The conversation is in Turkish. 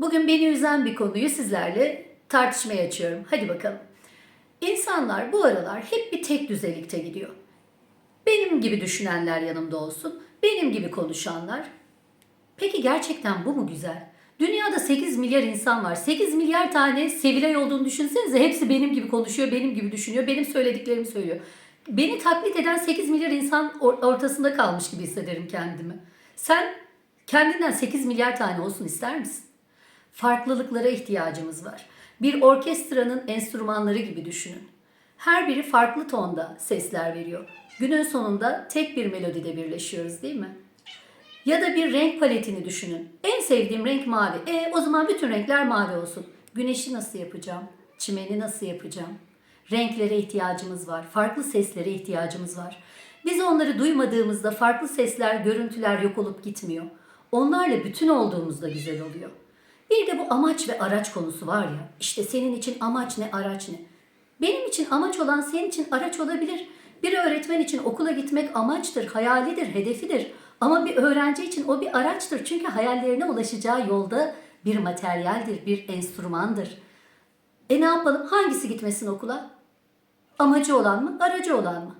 Bugün beni üzen bir konuyu sizlerle tartışmaya açıyorum. Hadi bakalım. İnsanlar bu aralar hep bir tek düzelikte gidiyor. Benim gibi düşünenler yanımda olsun, benim gibi konuşanlar. Peki gerçekten bu mu güzel? Dünyada 8 milyar insan var. 8 milyar tane Sevilay olduğunu düşünsenize. Hepsi benim gibi konuşuyor, benim gibi düşünüyor, benim söylediklerimi söylüyor. Beni taklit eden 8 milyar insan or- ortasında kalmış gibi hissederim kendimi. Sen kendinden 8 milyar tane olsun ister misin? Farklılıklara ihtiyacımız var. Bir orkestranın enstrümanları gibi düşünün. Her biri farklı tonda sesler veriyor. Günün sonunda tek bir melodide birleşiyoruz değil mi? Ya da bir renk paletini düşünün. En sevdiğim renk mavi. E o zaman bütün renkler mavi olsun. Güneşi nasıl yapacağım? Çimeni nasıl yapacağım? Renklere ihtiyacımız var. Farklı seslere ihtiyacımız var. Biz onları duymadığımızda farklı sesler, görüntüler yok olup gitmiyor. Onlarla bütün olduğumuzda güzel oluyor. Bir de bu amaç ve araç konusu var ya. İşte senin için amaç ne, araç ne? Benim için amaç olan senin için araç olabilir. Bir öğretmen için okula gitmek amaçtır, hayalidir, hedefidir. Ama bir öğrenci için o bir araçtır. Çünkü hayallerine ulaşacağı yolda bir materyaldir, bir enstrümandır. E ne yapalım? Hangisi gitmesin okula? Amacı olan mı, aracı olan mı?